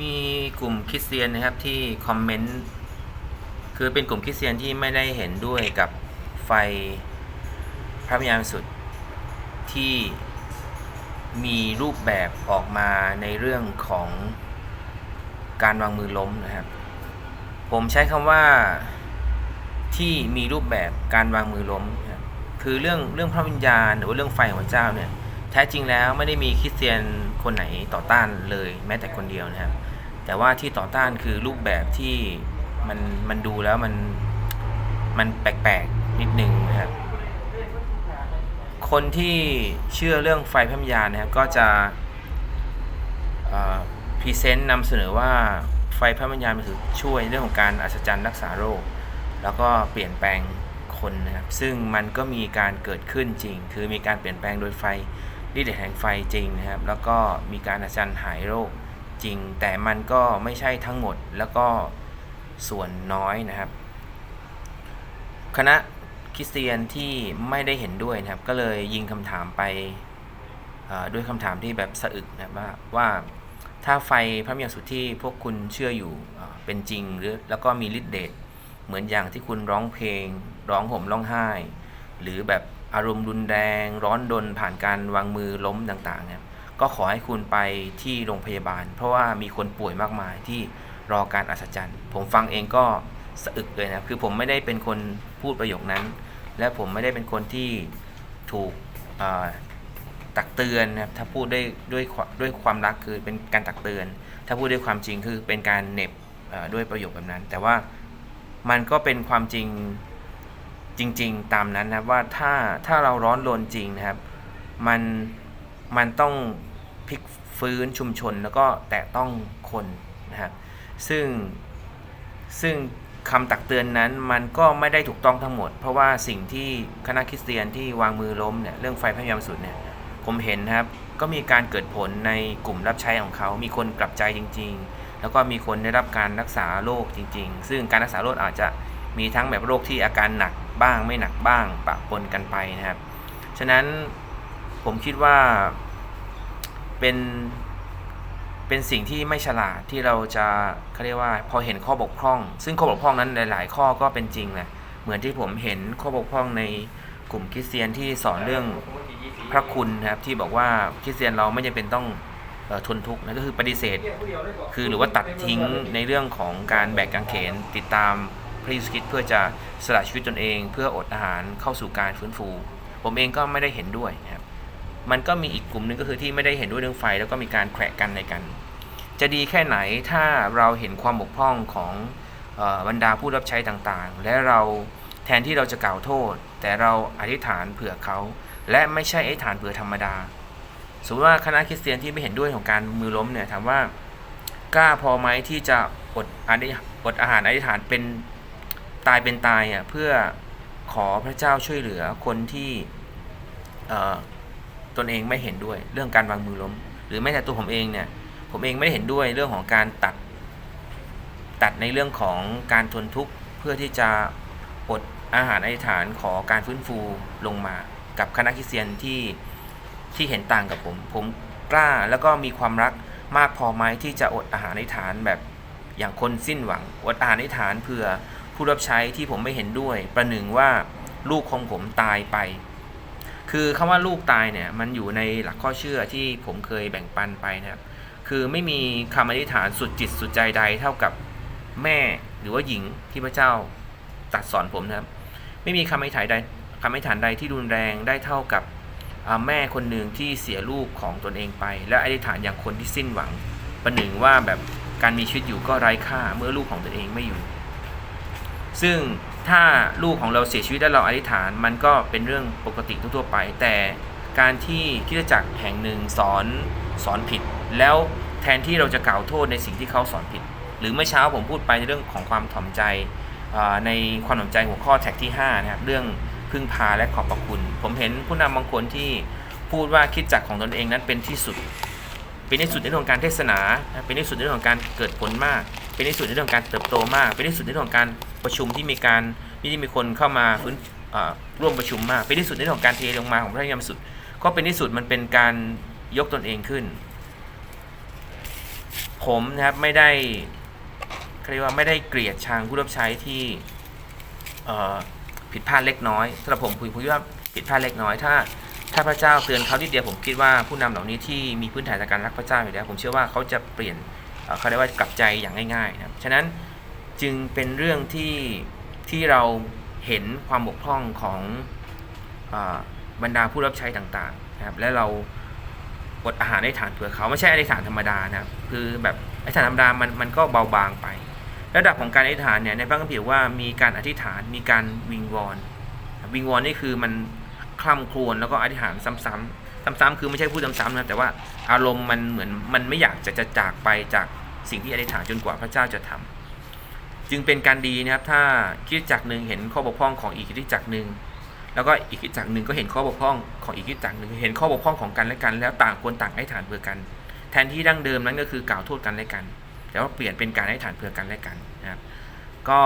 มีกลุ่มคริสเตียนนะครับที่คอมเมนต์คือเป็นกลุ่มคริสเตียนที่ไม่ได้เห็นด้วยกับไฟพระวิญญาณสุทธิ์ที่มีรูปแบบออกมาในเรื่องของการวางมือล้มนะครับ ผมใช้คำว่าที่มีรูปแบบการวางมือล้ม คือเรื่องเรื่องพระวิญญาณ หรือว่าเรื่องไฟของพระเจ้าเนี่ย แท้จริงแล้วไม่ได้มีคริสเตียนคนไหนต่อต้านเลยแม้แต่คนเดียวนะครับ แต่ว่าที่ต่อต้านคือรูปแบบที่มันมันดูแล้วมันมันแปลกๆนิดนึงนะครับคนที่เชื่อเรื่องไฟพระวิญญาณนะครับก็จะพรีเซนต์นำเสนอว่าไฟพระวิญญาณมันคือช่วยเรื่องของการอัศจรรย์รักษาโรค แล้วก็เปลี่ยนแปลงคนนะครับซึ่งมันก็มีการเกิดขึ้นจริง คือมีการเปลี่ยนแปลงโดยไฟ ฤทธิ์แห่งไฟจริงนะครับ แล้วก็มีการอัศจรรย์หายโรคจริง แต่มันก็ไม่ใช่ทั้งหมดแล้วก็ส่วนน้อยนะครับ คณะคริสเตียนที่ไม่ได้เห็นด้วยนะครับ ก็เลยยิงคำถามไปด้วยคำถามที่แบบสะอึกนะครับว่าว่าถ้าไฟพระเมิยสุทธิ์ที่พวกคุณเชื่ออยู่เอ่อเป็นจริงหรือแล้วก็มีฤทธิ์เดชเหมือนอย่างที่คุณร้องเพลง ร้องห่มร้องไห้ หรือแบบ อารมณ์รุนแรงร้อนดนผ่านการวางมือล้มต่างๆเนี่ยก็ขอให้คุณไปที่โรงพยาบาล เพราะว่ามีคนป่วยมากมายที่รอการอัศจรรย์ ผมฟังเองก็สะอึกเลยนะคือผมไม่ได้เป็นคนพูดประโยคนั้น และผมไม่ได้เป็นคนที่ถูกตักเตือนนะครับถ้าพูดด้วยด้วยด้วยความรักคือเป็นการตักเตือน ถ้าพูดด้วยความจริงคือเป็นการเน็บด้วยประโยคแบบนั้น แต่ว่ามันก็เป็นความจริง จริง ๆ ตามนั้นนะครับว่าถ้าถ้าเราร้อนรนจริงนะครับ มันมันต้องพลิกฟื้นชุมชนแล้วก็แตะต้องคนนะครับซึ่งซึ่งคำตักเตือนนั้นมันก็ไม่ได้ถูกต้องทั้งหมด เพราะว่าสิ่งที่คณะคริสเตียนที่วางมือล้มเนี่ยเรื่องไฟพระยามสุดเนี่ยผมเห็นนะครับก็มีการเกิดผลในกลุ่มรับใช้ของเขา มีคนกลับใจจริง ๆ แล้วก็มีคนได้รับการรักษาโรคจริง ๆ ซึ่งการรักษาโรคอาจจะมีทั้งแบบโรคที่อาการหนัก บ้างไม่หนักบ้างปะปนกันไปนะครับ ฉะนั้นผมคิดว่าเป็นเป็นสิ่งที่ไม่ฉลาดที่เราจะเขาเรียกว่าพอเห็นข้อบกพร่อง ซึ่งข้อบกพร่องนั้นหลาย ๆ ข้อก็เป็นจริงแหละเหมือนที่ผมเห็นข้อบกพร่องในกลุ่มคริสเตียนที่สอนเรื่องพระคุณนะครับที่บอกว่าคริสเตียนเราไม่จำเป็นต้องออทนทุกข์นะก็คือปฏิเสธ คือหรือว่าตัดทิ้งในเรื่องของการแบกกางเขนติดตาม พระเยซูคริสต์เพื่อจะสละชีวิตตนเอง เพื่ออดอาหารเข้าสู่การฟื้นฟู ผมเองก็ไม่ได้เห็นด้วยนะครับมันก็มีอีกกลุ่มหนึ่งก็คือที่ไม่ได้เห็นด้วยเรื่องไฟ แล้วก็มีการแขวะกันในกัน จะดีแค่ไหนถ้าเราเห็นความบกพร่องของออบรรดาผู้รับใช้ต่างๆ และเราแทนที่เราจะกล่าวโทษ แต่เราอธิษฐานเผื่อเขา และไม่ใช่อธิษฐานเผื่อธรรมดา สมมติว่าคณะคริสเตียนที่ไม่เห็นด้วยของการมือล้มเนี่ยถามว่ากล้าพอไหมที่จะอดอดอาหารอธิษฐานเป็น ตายเป็นตายอะเพื่อขอพระเจ้าช่วยเหลือคนที่เอ่อตนเองไม่เห็นด้วยเรื่องการวางมือล้ม หรือแม้แต่ตัวผมเองเนี่ยผมเองไม่ได้เห็นด้วยเรื่องของการตัด ตัดในเรื่องของการทนทุกข์เพื่อที่จะอดอาหารอธิษฐานขอการฟื้นฟูลงมากับคณะคริสเตียนที่ที่เห็นต่างกับผม ผมกล้าแล้วก็มีความรักมากพอไหมที่จะอดอาหารอธิษฐานแบบอย่างคนสิ้นหวัง อดอาหารอธิษฐานเพื่อ ผู้รับใช้ที่ผมไม่เห็นด้วย ประหนึ่งว่าลูกของผมตายไป คือคำว่าลูกตายเนี่ยมันอยู่ในหลักข้อเชื่อที่ผมเคยแบ่งปันไปนะครับคือไม่มีคำอธิษฐานสุดจิตสุดใจใดเท่ากับแม่หรือว่าหญิงที่พระเจ้าตัดสอนผมนะครับ ไม่มีคำอธิษฐานใดคำอธิษฐานใดที่รุนแรงได้เท่ากับแม่คนหนึ่งที่เสียลูกของตนเองไป และอธิษฐานอย่างคนที่สิ้นหวัง ประหนึ่งว่าแบบการมีชีวิตอยู่ก็ไร้ค่าเมื่อลูกของตนเองไม่อยู่ ซึ่งถ้าลูกของเราเสียชีวิตแล้วเราอธิษฐานมันก็เป็นเรื่องปกติทั่วไป แต่การที่คริสตจักรแห่งหนึ่งสอนสอนผิด แล้วแทนที่เราจะกล่าวโทษในสิ่งที่เขาสอนผิด หรือเมื่อเช้าผมพูดไปในเรื่องของความถ่อมใจในความถ่อมใจหัวข้อแท็กที่5นะครับเรื่องพึ่งพาและขอบพระคุณ ผมเห็นผู้นำบางคนที่พูดว่าคิดจักของตนเองนั้นเป็นที่สุด เป็นที่สุดในเรื่องของการเทศนา เป็นที่สุดในเรื่องของการเกิดผลมาก เป็นที่สุดในเรื่องของการเติบโตมาก เป็นที่สุดในเรื่องของการ ประชุมที่มีการที่มีคนเข้ามาฟื้นร่วมประชุมมาก เป็นที่สุดในเรื่องของการเทลงมาของพระยามสุด ก็เป็นที่สุดมันเป็นการยกตนเองขึ้น ผมนะครับไม่ได้เรียกว่าไม่ได้เกลียดชังผู้รับใช้ที่ผิดพลาดเล็กน้อยสำหรับผมผมคิดว่าผิดพลาดเล็กน้อยถ้าถ้าพระเจ้าเตือนเขาทีเดียวผมคิดว่าผู้นำเหล่านี้ที่มีพื้นฐานจากการรักพระเจ้าอยู่แล้วผมเชื่อว่าเขาจะเปลี่ยนเเขาเรียกว่ากลับใจอย่างง่ายๆนะครับฉะนั้น จึงเป็นเรื่องที่ที่เราเห็นความบกพร่องของอบรรดาผู้รับใช้ต่างๆนะครับและเราอดอาหารในฐานเผื่อเขาไม่ใช่อธิษฐานธรรมดานะครับคือแบบอธิษฐานธรรมดามันมันก็เบาบางไป ระดับของการอธิษฐานเนี่ยในพระคัมภีร์ว่ามีการอธิษฐานมีการวิงวอนวิงวอนนี่คือมันคล่ำครวญแล้วก็อธิษฐานซ้ำๆซ้ำๆคือไม่ใช่พูดซ้ำๆนะแต่ว่าอารมณ์มันเหมือนมันไม่อยากจะจะจากไปจากสิ่งที่อธิษฐานจนกว่าพระเจ้าจะทำ จึงเป็นการดีนะครับ ถ้าคิดจักรหนึ่งเห็นข้อบกพร่องของอีกคิดจักรหนึ่งแล้วก็อีกคริสตจักรหนึ่งก็เห็นข้อบกพร่องของอีกคริสตจักรหนึ่งเห็นข้อบกพร่องของกันและกัน แล้วต่างคนต่างให้ฐานเพื่อกัน แทนที่ดั้งเดิมนั้นก็คือกล่าวโทษกันและกัน แต่ว่าเปลี่ยนเป็นการให้ฐานเพื่อกันและกันนะครับก็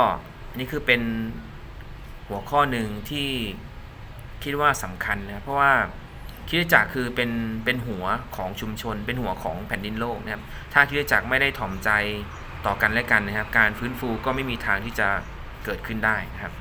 นี่คือเป็นหัวข้อหนึ่งที่คิดว่าสำคัญนะเพราะว่าคริสตจักรคือเป็นเป็นหัวของชุมชน เป็นหัวของแผ่นดินโลกนะครับถ้าคริสตจักรไม่ได้ถ่อมใจ ต่อกันและกันนะครับ การฟื้นฟูก็ไม่มีทางที่จะเกิดขึ้นได้นะครับ